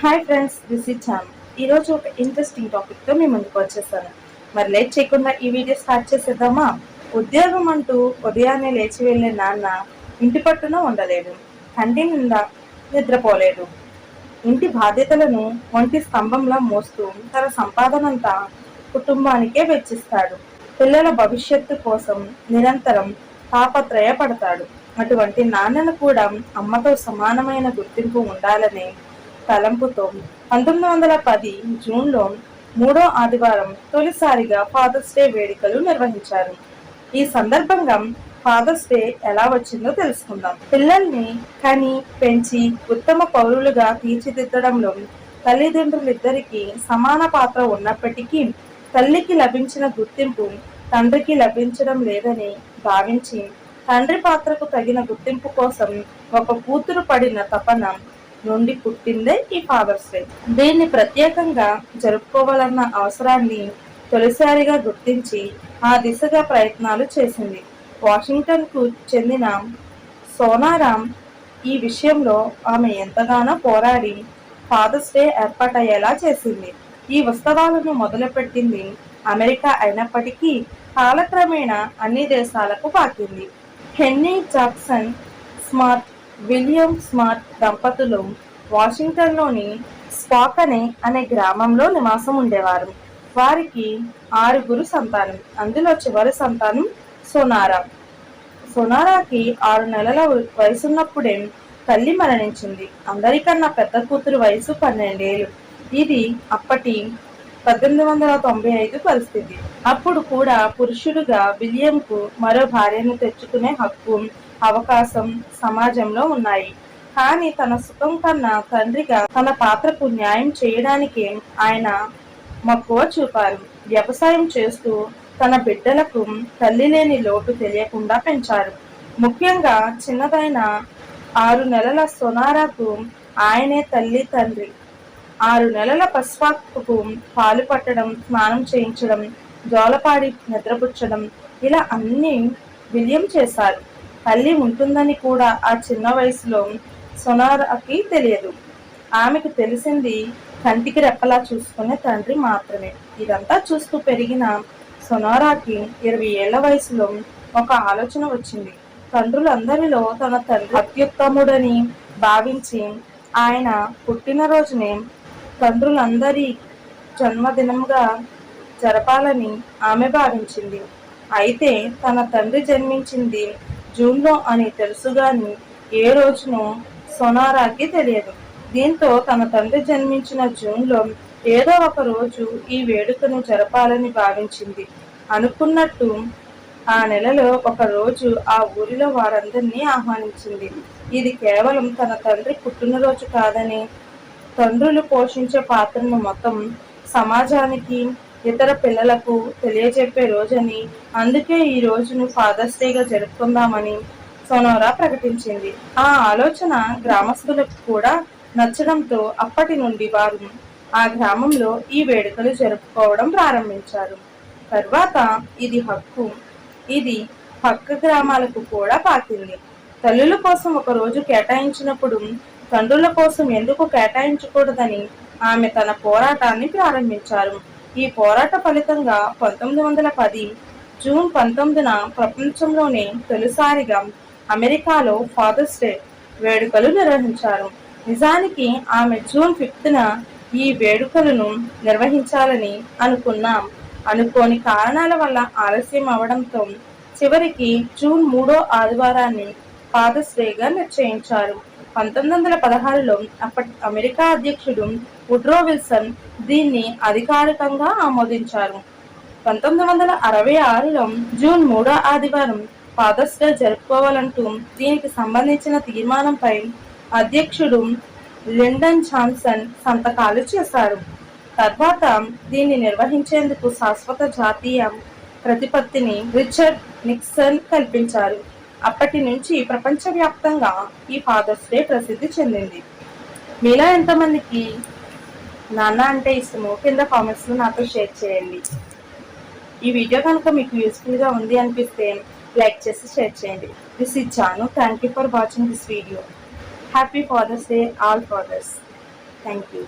Hi friends this is ఈరోజు ఒక interesting టాపిక్తో మీ ముందుకు వచ్చేసాను మరి లేట్ చేయకుండా ఈ వీడియో స్టార్ట్ చేసేద్దామా? ఉద్యోగం అంటూ ఉదయాన్నే లేచి వెళ్ళే నాన్న ఇంటి పట్టున ఉండలేడు కంటి నిండా నిద్రపోలేడు. ఇంటి బాధ్యతలను ఒంటి స్తంభంలా మోస్తూ తన సంపాదనంతా కుటుంబానికే వెచ్చిస్తాడు. పిల్లల భవిష్యత్తు కోసం నిరంతరం తాపత్రయపడతాడు. అటువంటి నాన్నను కూడా అమ్మతో సమానమైన గుర్తింపు ఉండాలనే తలంపుతో పంతొమ్మిది వందల పది జూన్లో మూడో ఆదివారం తొలిసారిగా ఫాదర్స్ డే వేడుకలు నిర్వహించారు. ఈ సందర్భంగా ఫాదర్స్ డే ఎలా వచ్చిందో తెలుసుకుందాం. పిల్లల్ని కని పెంచి ఉత్తమ పౌరులుగా తీర్చిదిద్దడంలో తల్లిదండ్రులిద్దరికీ సమాన పాత్ర ఉన్నప్పటికీ తల్లికి లభించిన గుర్తింపు తండ్రికి లభించడం లేదని భావించి తండ్రి పాత్రకు తగిన గుర్తింపు కోసం ఒక కూతురు పడిన తపన నుండి పుట్టిందే ఈ ఫాదర్స్ డే దీన్ని ప్రత్యేకంగా జరుపుకోవాలన్న అవసరాన్ని తొలిసారిగా గుర్తించి ఆ దిశగా ప్రయత్నాలు చేసింది. వాషింగ్టన్కు చెందిన సోనారాం ఈ విషయంలో ఆమె ఎంతగానో పోరాడి ఫాదర్స్ డే ఏర్పాటయ్యేలా చేసింది. ఈ ఉత్సవాలను మొదలుపెట్టింది అమెరికా అయినప్పటికీ కాలక్రమేణా అన్ని దేశాలకు పాకింది. Henny Jackson Smart William Smart దంపతులు వాషింగ్టన్లోని స్పాకనే అనే గ్రామంలో నివాసం ఉండేవారు. వారికి ఆరుగురు సంతానం అందులో చివరి సంతానం సోనారా. సోనారాకి ఆరు నెలల వయసున్నప్పుడే తల్లి మరణించింది. అందరికన్నా పెద్ద కూతురు వయసు పన్నెండేళ్ళు. ఇది అప్పటి పద్దెనిమిది వందల తొంభై ఐదు పరిస్థితి. అప్పుడు కూడా పురుషుడుగా విలియంకు మరో భార్యను తెచ్చుకునే హక్కు అవకాశం సమాజంలో ఉన్నాయి. కానీ తన సుఖం కన్నా తండ్రిగా తన పాత్రకు న్యాయం చేయడానికి ఆయన మక్కువ చూపారు. వ్యవసాయం చేస్తూ తన బిడ్డలకు తల్లి లేని లోటు తెలియకుండా పెంచారు. ముఖ్యంగా చిన్నదైన ఆరు నెలల సొనారాకు ఆయనే తల్లి తండ్రి. ఆరు నెలల పశ్వాకు పాలు పట్టడం స్నానం చేయించడం జోలపాడి నిద్రపుచ్చడం ఇలా అన్ని విలియం చేశారు. తల్లి ఉంటుందని కూడా ఆ చిన్న వయసులో సొనారాకి తెలియదు. ఆమెకు తెలిసింది కంటికి రెప్పలా చూసుకునే తండ్రి మాత్రమే. ఇదంతా చూస్తూ పెరిగిన సొనారాకి ఇరవై ఏళ్ళ వయసులో ఒక ఆలోచన వచ్చింది. తండ్రులందరిలో తన తండ్రి అత్యుత్తముడని భావించి ఆయన పుట్టినరోజునే తండ్రులందరి జన్మదినంగా జరపాలని ఆమె భావించింది. అయితే తన తండ్రి జన్మించింది జూన్లో అని తెలుసుగాని ఏ రోజునో సొనారాకి తెలియదు. దీంతో తన తండ్రి జన్మించిన జూన్లో ఏదో ఒక రోజు ఈ వేడుకను జరపాలని భావించింది. అనుకున్నట్టు ఆ నెలలో ఒక రోజు ఆ ఊరిలో వారందరినీ ఆహ్వానించింది. ఇది కేవలం తన తండ్రి పుట్టినరోజు కాదని తండ్రులు పోషించే పాత్రను మొత్తం సమాజానికి ఇతర పిల్లలకు తెలియజెప్పే రోజని. అందుకే ఈ రోజును ఫాదర్స్ డేగా జరుపుకుందామని సోనోరా ప్రకటించింది. ఆ ఆలోచన గ్రామస్తులకు కూడా నచ్చడంతో అప్పటి నుండి వారు ఆ గ్రామంలో ఈ వేడుకలు జరుపుకోవడం ప్రారంభించారు. తర్వాత ఇది హక్కు. ఇది పక్క గ్రామాలకు కూడా పాకింది. తల్లుల కోసం ఒక రోజు కేటాయించినప్పుడు తండ్రుల కోసం ఎందుకు కేటాయించకూడదని ఆమె తన పోరాటాన్ని ప్రారంభించారు. ఈ పోరాట ఫలితంగా పంతొమ్మిది వందల పది జూన్ పంతొమ్మిదిన ప్రపంచంలోనే తొలిసారిగా అమెరికాలో ఫాదర్స్ డే వేడుకలు నిర్వహించారు. నిజానికి ఆమె జూన్ ఫిఫ్త్న ఈ వేడుకలను నిర్వహించాలని అనుకున్నాం. అనుకోని కారణాల వల్ల ఆలస్యం అవడంతో చివరికి జూన్ మూడో ఆదివారాన్ని ఫాదర్స్ డేగా నిశ్చయించారు. పంతొమ్మిది వందల పదహారులో అప్పటి అమెరికా అధ్యక్షుడు వుడ్రో విల్సన్ దీన్ని అధికారికంగా ఆమోదించారు. పంతొమ్మిది వందల అరవై ఆరులో జూన్ మూడో ఆదివారం ఫాదర్స్ డే జరుపుకోవాలంటూ దీనికి సంబంధించిన తీర్మానంపై అధ్యక్షుడు లిండన్ జాన్సన్ సంతకాలు చేశారు. తర్వాత దీన్ని నిర్వహించేందుకు శాశ్వత జాతీయ ప్రతిపత్తిని రిచర్డ్ నిక్సన్ కల్పించారు. అప్పటి నుంచి ప్రపంచవ్యాప్తంగా ఈ ఫాదర్స్ డే ప్రసిద్ధి చెందింది. మీలో ఎంతమందికి నాన్న అంటే ఇష్టమో కింద కామెంట్స్లో నాతో షేర్ చేయండి. ఈ వీడియో కనుక మీకు యూస్ఫుల్గా ఉంది అనిపిస్తే లైక్ చేసి షేర్ చేయండి. దిస్ ఇచ్చాను thank you for watching this video happy father's day all fathers thank you